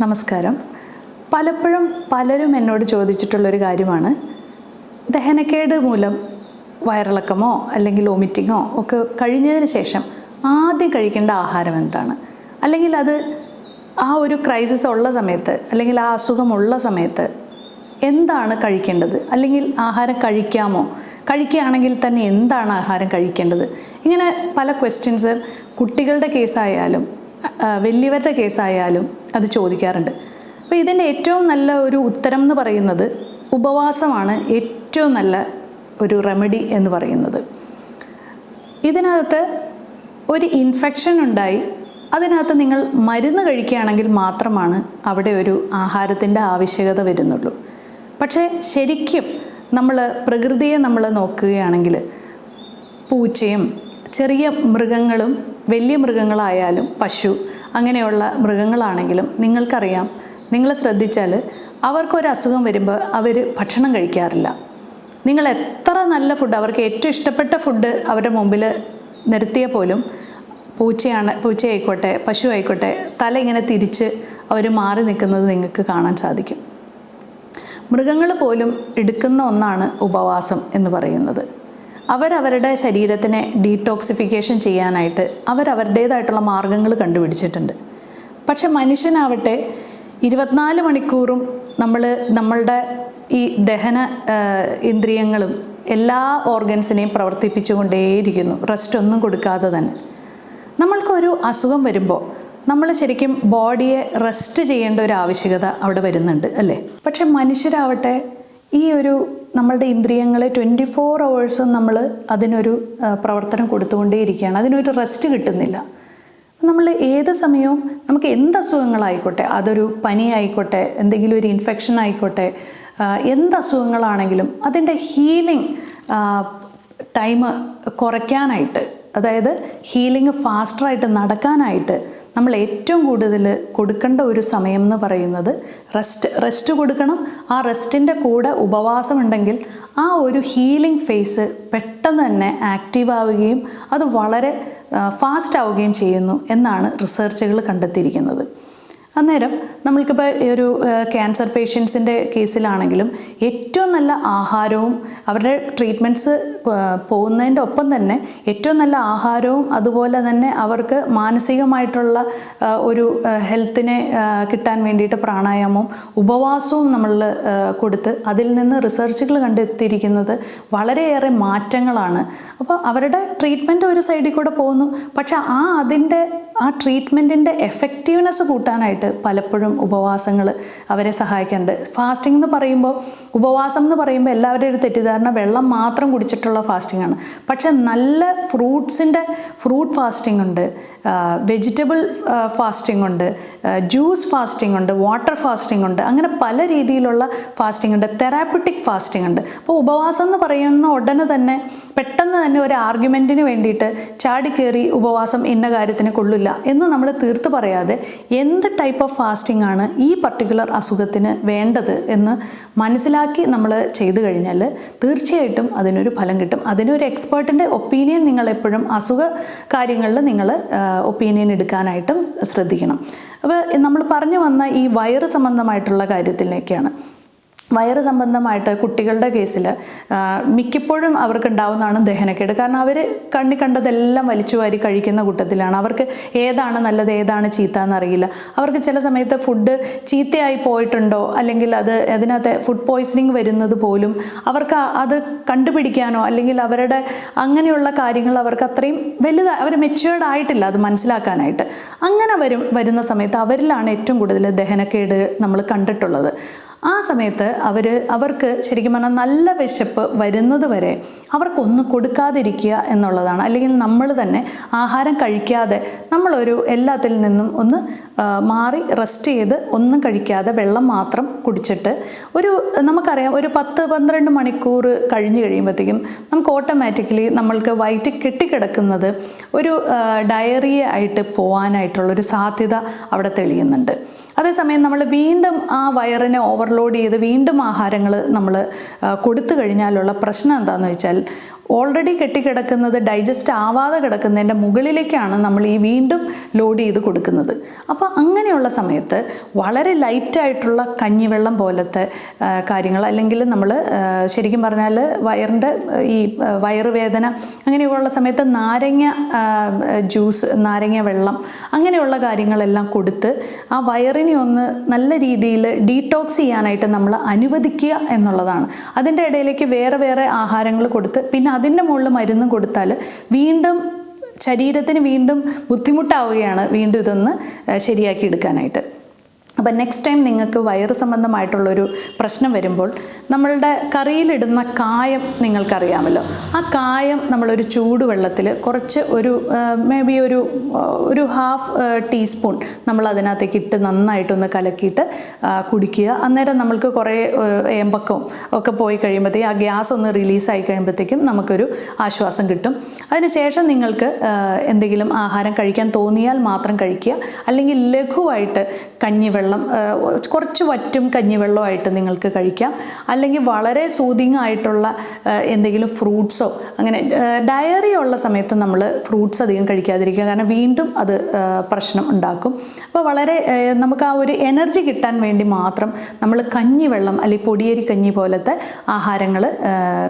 നമസ്കാരം. പലപ്പോഴും പലരും എന്നോട് ചോദിച്ചിട്ടുള്ളൊരു കാര്യമാണ്. ദഹനക്കേട് മൂലം വയറിളക്കമോ അല്ലെങ്കിൽ വോമിറ്റിങ്ങോ ഒക്കെ കഴിഞ്ഞതിന് ശേഷം ആദ്യം കഴിക്കേണ്ട ആഹാരം എന്താണ്? അല്ലെങ്കിൽ അത് ആ ഒരു ക്രൈസിസ് ഉള്ള സമയത്ത് അല്ലെങ്കിൽ ആ അസുഖമുള്ള സമയത്ത് എന്താണ് കഴിക്കേണ്ടത്? അല്ലെങ്കിൽ ആഹാരം കഴിക്കാമോ? കഴിക്കുകയാണെങ്കിൽ തന്നെ എന്താണ് ആഹാരം കഴിക്കേണ്ടത്? ഇങ്ങനെ പല ക്വസ്റ്റ്യൻസ് കുട്ടികളുടെ കേസായാലും വലിയവരുടെ കേസായാലും അത് ചോദിക്കാറുണ്ട്. അപ്പോൾ ഇതിന്റെ ഏറ്റവും നല്ല ഒരു ഉത്തരം എന്ന് പറയുന്നത് ഉപവാസമാണ് ഏറ്റവും നല്ല ഒരു റെമഡി എന്ന് പറയുന്നത്. ഇതിനകത്ത് ഒരു ഇൻഫെക്ഷൻ ഉണ്ടായി അതിനകത്ത് നിങ്ങൾ മരുന്ന് കഴിക്കുകയാണെങ്കിൽ മാത്രമാണ് അവിടെ ഒരു ആഹാരത്തിന്റെ ആവശ്യകത വരുന്നുള്ളൂ. പക്ഷേ ശരിക്കും നമ്മൾ പ്രകൃതിയെ നമ്മൾ നോക്കുകയാണെങ്കിൽ പൂച്ചയും ചെറിയ മൃഗങ്ങളും വലിയ മൃഗങ്ങളായാലും പശു അങ്ങനെയുള്ള മൃഗങ്ങളാണെങ്കിലും നിങ്ങൾക്കറിയാം നിങ്ങൾ ശ്രദ്ധിച്ചാൽ അവർക്കൊരു അസുഖം വരുമ്പോൾ അവർ ഭക്ഷണം കഴിക്കാറില്ല. നിങ്ങൾ എത്ര നല്ല ഫുഡ് അവർക്ക് ഏറ്റവും ഇഷ്ടപ്പെട്ട ഫുഡ് അവരുടെ മുമ്പിൽ നിരത്തിയ പോലും പൂച്ചയാണ് പൂച്ചയായിക്കോട്ടെ പശു ആയിക്കോട്ടെ തല ഇങ്ങനെ തിരിച്ച് അവർ മാറി നിൽക്കുന്നത് നിങ്ങൾക്ക് കാണാൻ സാധിക്കും. മൃഗങ്ങൾ പോലും എടുക്കുന്ന ഒന്നാണ് ഉപവാസം എന്ന് പറയുന്നത്. അവരവരുടെ ശരീരത്തിനെ ഡീടോക്സിഫിക്കേഷൻ ചെയ്യാനായിട്ട് അവരവരുടേതായിട്ടുള്ള മാർഗങ്ങൾ കണ്ടുപിടിച്ചിട്ടുണ്ട്. പക്ഷെ മനുഷ്യനാവട്ടെ ഇരുപത്തിനാല് മണിക്കൂറും നമ്മൾ നമ്മളുടെ ഈ ദഹന ഇന്ദ്രിയങ്ങളും എല്ലാ ഓർഗൻസിനെയും പ്രവർത്തിപ്പിച്ചുകൊണ്ടേയിരിക്കുന്നു. റെസ്റ്റ് ഒന്നും കൊടുക്കാതെ തന്നെ. നമ്മൾക്കൊരു അസുഖം വരുമ്പോൾ നമ്മൾ ശരിക്കും ബോഡിയെ റെസ്റ്റ് ചെയ്യേണ്ട ഒരു ആവശ്യകത അവിടെ വരുന്നുണ്ട് അല്ലേ? പക്ഷെ മനുഷ്യരാവട്ടെ ഈ ഒരു നമ്മളുടെ ഇന്ദ്രിയങ്ങളെ ട്വന്റി ഫോർ അവേഴ്സും നമ്മൾ അതിനൊരു പ്രവർത്തനം കൊടുത്തുകൊണ്ടേയിരിക്കുകയാണ്. അതിനൊരു റെസ്റ്റ് കിട്ടുന്നില്ല. നമ്മൾ ഏത് സമയവും നമുക്ക് എന്ത് അസുഖങ്ങളായിക്കോട്ടെ അതൊരു പനി ആയിക്കോട്ടെ എന്തെങ്കിലും ഒരു ഇൻഫെക്ഷൻ ആയിക്കോട്ടെ എന്ത് അസുഖങ്ങളാണെങ്കിലും അതിന്റെ ഹീലിംഗ് ടൈം കുറയ്ക്കാനായിട്ട് അതായത് ഹീലിംഗ് ഫാസ്റ്ററായിട്ട് നടക്കാനായിട്ട് നമ്മൾ ഏറ്റവും കൂടുതൽ കൊടുക്കേണ്ട ഒരു സമയം എന്ന് പറയുന്നത് റെസ്റ്റ് റെസ്റ്റ് കൊടുക്കണം. ആ റെസ്റ്റിന്റെ കൂടെ ഉപവാസം ഉണ്ടെങ്കിൽ ആ ഒരു ഹീലിംഗ് ഫേസ് പെട്ടെന്ന് തന്നെ ആക്റ്റീവ് ആവുകയും അത് വളരെ ഫാസ്റ്റ് ആവുകയും ചെയ്യുന്നു എന്നാണ് റിസർച്ചുകൾ കണ്ടെത്തിയിരിക്കുന്നത്. അന്നേരം നമ്മൾക്കിപ്പോൾ ഒരു ക്യാൻസർ പേഷ്യൻസിന്റെ കേസിലാണെങ്കിലും ഏറ്റവും നല്ല ആഹാരവും അവരുടെ ട്രീറ്റ്മെന്റ്സ് പോകുന്നതിന്റെ ഒപ്പം തന്നെ ഏറ്റവും നല്ല ആഹാരവും അതുപോലെ തന്നെ അവർക്ക് മാനസികമായിട്ടുള്ള ഒരു ഹെൽത്തിനെ കിട്ടാൻ വേണ്ടിയിട്ട് പ്രാണായാമവും ഉപവാസവും നമ്മൾ കൊടുത്ത് അതിൽ നിന്ന് റിസർച്ചുകൾ കണ്ടെത്തിയിരിക്കുന്നത് വളരെയേറെ മാറ്റങ്ങളാണ്. അപ്പോൾ അവരുടെ ട്രീറ്റ്മെന്റ് ഒരു സൈഡിൽ കൂടെ പോകുന്നു. പക്ഷേ ആ അതിന്റെ ആ ട്രീറ്റ്മെന്റിന്റെ എഫക്റ്റീവ്നെസ് കൂട്ടാനായിട്ട് പലപ്പോഴും ഉപവാസങ്ങൾ അവരെ സഹായിക്കുന്നുണ്ട് ഫാസ്റ്റിംഗ് എന്ന് പറയുമ്പോൾ ഉപവാസം എന്ന് പറയുമ്പോൾ എല്ലാവരുടെയും ഒരു തെറ്റിദ്ധാരണ വെള്ളം മാത്രം കുടിച്ചിട്ടുള്ള ഫാസ്റ്റിംഗ് ആണ്. പക്ഷേ നല്ല ഫ്രൂട്ട്സിന്റെ ഫ്രൂട്ട് ഫാസ്റ്റിംഗ് ഉണ്ട് വെജിറ്റബിൾ ഫാസ്റ്റിംഗ് ഉണ്ട് ജ്യൂസ് ഫാസ്റ്റിംഗ് ഉണ്ട് വാട്ടർ ഫാസ്റ്റിംഗ് ഉണ്ട് അങ്ങനെ പല രീതിയിലുള്ള ഫാസ്റ്റിംഗ് ഉണ്ട് തെറാപ്പറ്റിക് ഫാസ്റ്റിംഗ് ഉണ്ട്. അപ്പോൾ ഉപവാസം എന്ന് പറയുന്ന ഉടനെ തന്നെ പെട്ടെന്ന് തന്നെ ഒരു ആർഗ്യുമെന്റിന് വേണ്ടിയിട്ട് ചാടിക്കേറി ഉപവാസം ഇന്ന കാര്യത്തിന് കൊള്ളില്ല എന്ന് നമ്മൾ തീർത്ത് പറയാതെ എന്ത് ടൈപ്പ് ഓഫ് ഫാസ്റ്റിംഗ് ആണ് ഈ പർട്ടിക്കുലർ അസുഖത്തിന് വേണ്ടത് എന്ന് മനസ്സിലാക്കി നമ്മൾ ചെയ്തു കഴിഞ്ഞാൽ തീർച്ചയായിട്ടും അതിനൊരു ഫലം കിട്ടും. അതിനൊരു എക്സ്പേർട്ടിന്റെ ഒപ്പീനിയൻ നിങ്ങൾ എപ്പോഴും അസുഖ കാര്യങ്ങളിൽ നിങ്ങൾ ഒപ്പീനിയൻ എടുക്കാനായിട്ടും ശ്രദ്ധിക്കണം. അപ്പോൾ നമ്മൾ പറഞ്ഞു വന്ന ഈ വയറ് സംബന്ധമായിട്ടുള്ള കാര്യത്തിലേക്കാണ്. വയറ് സംബന്ധമായിട്ട് കുട്ടികളുടെ കേസിൽ മിക്കപ്പോഴും അവർക്ക് ഉണ്ടാവുന്നതാണ് ദഹനക്കേട്. കാരണം അവർ കണ്ണി കണ്ടതെല്ലാം വലിച്ചു വാരി കഴിക്കുന്ന കൂട്ടത്തിലാണ്. അവർക്ക് ഏതാണ് നല്ലത് ഏതാണ് ചീത്ത എന്നറിയില്ല അവർക്ക് ചില സമയത്ത് ഫുഡ് ചീത്തയായി പോയിട്ടുണ്ടോ? അല്ലെങ്കിൽ അത് അതിനകത്ത് ഫുഡ് പോയ്സണിങ് വരുന്നത് പോലും അവർക്ക് അത് കണ്ടുപിടിക്കാനോ അല്ലെങ്കിൽ അവരുടെ അങ്ങനെയുള്ള കാര്യങ്ങൾ അവർക്ക് അത്രയും വലുതാ അവർ മെച്ചുവേർഡ് ആയിട്ടില്ല അത് മനസ്സിലാക്കാനായിട്ട്. അങ്ങനെ വരും വരുന്ന സമയത്ത് അവരിലാണ് ഏറ്റവും കൂടുതൽ ദഹനക്കേട് നമ്മൾ കണ്ടിട്ടുള്ളത്. ആ സമയത്ത് അവർ അവർക്ക് ശരിക്കും പറഞ്ഞാൽ നല്ല വിശപ്പ് വരുന്നത് വരെ അവർക്കൊന്നും കൊടുക്കാതിരിക്കുക എന്നുള്ളതാണ്. അല്ലെങ്കിൽ നമ്മൾ തന്നെ ആഹാരം കഴിക്കാതെ നമ്മളൊരു എല്ലാത്തിൽ നിന്നും ഒന്ന് മാറി റെസ്റ്റ് ചെയ്ത് ഒന്നും കഴിക്കാതെ വെള്ളം മാത്രം കുടിച്ചിട്ട് ഒരു നമുക്കറിയാം ഒരു പത്ത് പന്ത്രണ്ട് മണിക്കൂർ കഴിഞ്ഞ് കഴിയുമ്പോഴത്തേക്കും നമുക്ക് ഓട്ടോമാറ്റിക്കലി നമ്മൾക്ക് വയറ്റ് കെട്ടിക്കിടക്കുന്നത് ഒരു ഡയറിയ ആയിട്ട് പോകാനായിട്ടുള്ളൊരു സാധ്യത അവിടെ തെളിയുന്നുണ്ട്. അതേസമയം നമ്മൾ വീണ്ടും ആ വയറിനെ ഓവർലോഡ് ചെയ്ത് വീണ്ടും ആഹാരങ്ങൾ നമ്മൾ കൊടുത്തു കഴിഞ്ഞാലുള്ള പ്രശ്നം എന്താണെന്ന് വെച്ചാൽ ഓൾറെഡി കെട്ടിക്കിടക്കുന്നത് ഡൈജസ്റ്റ് ആവാതെ കിടക്കുന്നതിന്റെ മുകളിലേക്കാണ് നമ്മൾ ഈ വീണ്ടും ലോഡ് ചെയ്ത് കൊടുക്കുന്നത്. അപ്പോൾ അങ്ങനെയുള്ള സമയത്ത് വളരെ ലൈറ്റായിട്ടുള്ള കഞ്ഞിവെള്ളം പോലത്തെ കാര്യങ്ങൾ അല്ലെങ്കിൽ നമ്മൾ ശരിക്കും പറഞ്ഞാൽ വയറിന്റെ ഈ വയറുവേദന അങ്ങനെയുള്ള സമയത്ത് നാരങ്ങ ജ്യൂസ് നാരങ്ങ വെള്ളം അങ്ങനെയുള്ള കാര്യങ്ങളെല്ലാം കൊടുത്ത് ആ വയറിനെ ഒന്ന് നല്ല രീതിയിൽ ഡീടോക്സ് ചെയ്യാനായിട്ട് നമ്മൾ അനുവദിക്കുക എന്നുള്ളതാണ്. അതിന്റെ ഇടയിലേക്ക് വേറെ വേറെ ആഹാരങ്ങൾ കൊടുത്ത് പിന്നെ അതിന്റെ മുകളിൽ മരുന്നും കൊടുത്താൽ വീണ്ടും ശരീരത്തിന് വീണ്ടും ബുദ്ധിമുട്ടാവുകയാണ് വീണ്ടും ഇതൊന്ന് ശരിയാക്കി എടുക്കാനായിട്ട്. അപ്പം നെക്സ്റ്റ് ടൈം നിങ്ങൾക്ക് വയറ് സംബന്ധമായിട്ടുള്ളൊരു പ്രശ്നം വരുമ്പോൾ നമ്മളുടെ കറിയിലിടുന്ന കായം നിങ്ങൾക്കറിയാമല്ലോ. ആ കായം നമ്മളൊരു ചൂടുവെള്ളത്തിൽ കുറച്ച് ഒരു മേ ബി ഒരു ഒരു ഹാഫ് ടീസ്പൂൺ നമ്മൾ അതിനകത്തേക്ക് ഇട്ട് നന്നായിട്ടൊന്ന് കലക്കിയിട്ട് കുടിക്കുക. അന്നേരം നമ്മൾക്ക് കുറേ ഏമ്പക്കവും ഒക്കെ പോയി കഴിയുമ്പോഴത്തേക്കും ആ ഗ്യാസ് ഒന്ന് റിലീസായി കഴിയുമ്പോഴത്തേക്കും നമുക്കൊരു ആശ്വാസം കിട്ടും. അതിനുശേഷം നിങ്ങൾക്ക് എന്തെങ്കിലും ആഹാരം കഴിക്കാൻ തോന്നിയാൽ മാത്രം കഴിക്കുക. അല്ലെങ്കിൽ ലഘുവായിട്ട് കഞ്ഞിവെള്ളം കുറച്ച് വറ്റും കഞ്ഞിവെള്ളമായിട്ട് നിങ്ങൾക്ക് കഴിക്കാം. അല്ലെങ്കിൽ വളരെ സൂതിങ് ആയിട്ടുള്ള എന്തെങ്കിലും ഫ്രൂട്ട്സോ അങ്ങനെ ഡയറി ഉള്ള സമയത്ത് നമ്മൾ ഫ്രൂട്ട്സ് അധികം കഴിക്കാതിരിക്കുക. കാരണം വീണ്ടും അത് പ്രശ്നം ഉണ്ടാക്കും. അപ്പോൾ വളരെ നമുക്ക് ആ ഒരു എനർജി കിട്ടാൻ വേണ്ടി മാത്രം നമ്മൾ കഞ്ഞിവെള്ളം അല്ലെങ്കിൽ പൊടിയരി കഞ്ഞി പോലത്തെ ആഹാരങ്ങൾ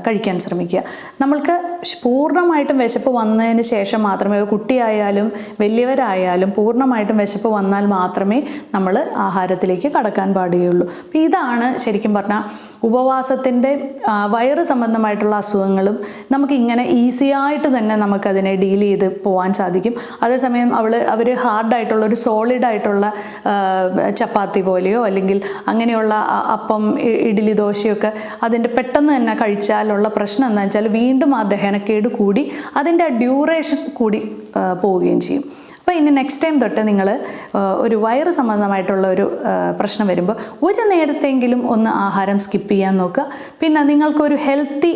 കഴിക്കാൻ ശ്രമിക്കുക. നമ്മൾക്ക് പൂർണമായിട്ടും വിശപ്പ് വന്നതിന് ശേഷം മാത്രമേ കുട്ടിയായാലും വലിയവരായാലും പൂർണമായിട്ടും വിശപ്പ് വന്നാൽ മാത്രമേ നമ്മൾ ആഹാരത്തിലേക്ക് കടക്കാൻ പാടുകയുള്ളൂ. അപ്പോൾ ഇതാണ് ശരിക്കും പറഞ്ഞാൽ ഉപവാസത്തിന്റെ വയറ് സംബന്ധമായിട്ടുള്ള അസുഖങ്ങളും നമുക്ക് ഇങ്ങനെ ഈസി ആയിട്ട് തന്നെ നമുക്കതിനെ ഡീൽ ചെയ്ത് പോകാൻ സാധിക്കും. അതേസമയം അവൾ അവർ ഹാർഡായിട്ടുള്ള ഒരു സോളിഡ് ആയിട്ടുള്ള ചപ്പാത്തി പോലെയോ അല്ലെങ്കിൽ അങ്ങനെയുള്ള അപ്പം ഇഡ്ഡലി ദോശയൊക്കെ അതിന്റെ പെട്ടെന്ന് തന്നെ കഴിച്ചാലുള്ള പ്രശ്നം എന്താ വെച്ചാൽ വീണ്ടും ആ ദഹനക്കേട് കൂടി അതിന്റെ ആ ഡ്യൂറേഷൻ കൂടി പോവുകയും ചെയ്യും. അപ്പോൾ ഇനി നെക്സ്റ്റ് ടൈം തൊട്ട് നിങ്ങൾ ഒരു വയറ് സംബന്ധമായിട്ടുള്ള ഒരു പ്രശ്നം വരുമ്പോൾ ഒരു നേരത്തെങ്കിലും ഒന്ന് ആഹാരം സ്കിപ്പ് ചെയ്യാൻ നോക്കുക. പിന്നെ നിങ്ങൾക്കൊരു ഹെൽത്തി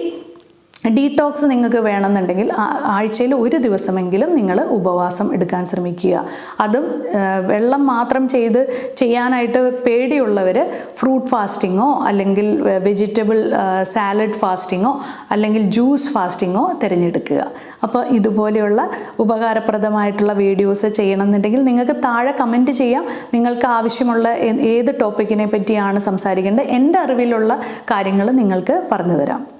ഡീടോക്സ് നിങ്ങൾക്ക് വേണമെന്നുണ്ടെങ്കിൽ ആഴ്ചയിൽ ഒരു ദിവസമെങ്കിലും നിങ്ങൾ ഉപവാസം എടുക്കാൻ ശ്രമിക്കുക. അതും വെള്ളം മാത്രം ചെയ്ത് ചെയ്യാനായിട്ട് പേടിയുള്ളവർ ഫ്രൂട്ട് ഫാസ്റ്റിങ്ങോ അല്ലെങ്കിൽ വെജിറ്റബിൾ സാലഡ് ഫാസ്റ്റിങ്ങോ അല്ലെങ്കിൽ ജ്യൂസ് ഫാസ്റ്റിങ്ങോ തിരഞ്ഞെടുക്കുക. അപ്പോൾ ഇതുപോലെയുള്ള ഉപകാരപ്രദമായിട്ടുള്ള വീഡിയോസ് ചെയ്യണമെന്നുണ്ടെങ്കിൽ നിങ്ങൾക്ക് താഴെ കമന്റ് ചെയ്യാം. നിങ്ങൾക്ക് ആവശ്യമുള്ള ഏത് ടോപ്പിക്കിനെ പറ്റിയാണ് സംസാരിക്കേണ്ടത്? എന്റെ അറിവിലുള്ള കാര്യങ്ങൾ നിങ്ങൾക്ക് പറഞ്ഞു തരാം.